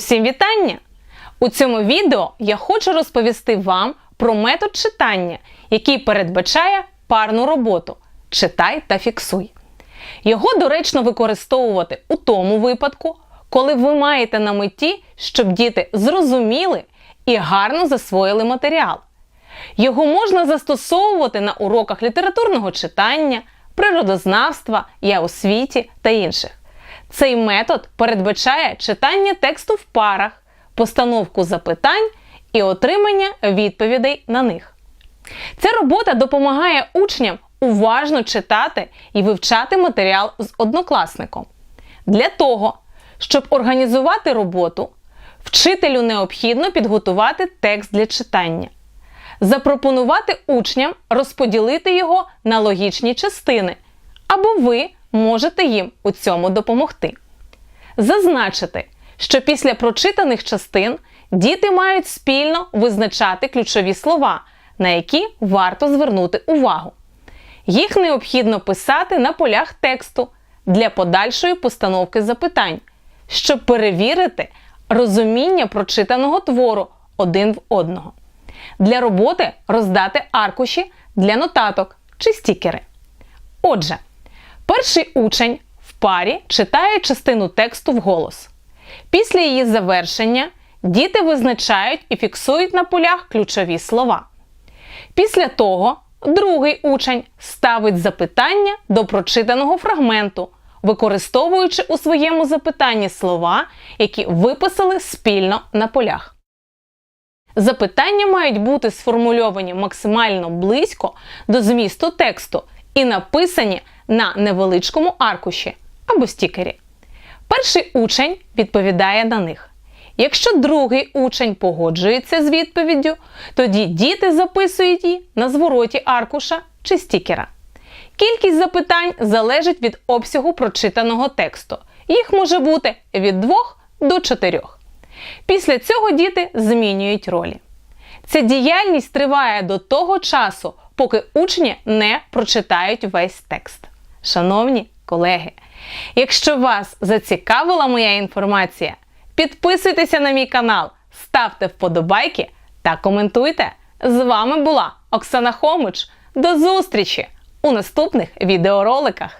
Усім вітання! У цьому відео я хочу розповісти вам про метод читання, який передбачає парну роботу читай та фіксуй. Його доречно використовувати у тому випадку, коли ви маєте на меті, щоб діти зрозуміли і гарно засвоїли матеріал. Його можна застосовувати на уроках літературного читання, природознавства, я у світі та інших. Цей метод передбачає читання тексту в парах, постановку запитань і отримання відповідей на них. Ця робота допомагає учням уважно читати і вивчати матеріал з однокласником. Для того, щоб організувати роботу, вчителю необхідно підготувати текст для читання, запропонувати учням розподілити його на логічні частини, або ви можете їм у цьому допомогти. Зазначити, що після прочитаних частин діти мають спільно визначати ключові слова, на які варто звернути увагу. Їх необхідно писати на полях тексту для подальшої постановки запитань, щоб перевірити розуміння прочитаного твору один в одного. Для роботи роздати аркуші для нотаток чи стікери. Отже, перший учень в парі читає частину тексту вголос. Після її завершення діти визначають і фіксують на полях ключові слова. Після того другий учень ставить запитання до прочитаного фрагменту, використовуючи у своєму запитанні слова, які виписали спільно на полях. Запитання мають бути сформульовані максимально близько до змісту тексту і написані на невеличкому аркуші або стікері. Перший учень відповідає на них. Якщо другий учень погоджується з відповіддю, тоді діти записують її на звороті аркуша чи стікера. Кількість запитань залежить від обсягу прочитаного тексту. Їх може бути від 2 до 4. Після цього діти змінюють ролі. Ця діяльність триває до того часу, поки учні не прочитають весь текст. Шановні колеги, якщо вас зацікавила моя інформація, підписуйтеся на мій канал, ставте вподобайки та коментуйте. З вами була Оксана Хомич. До зустрічі у наступних відеороликах.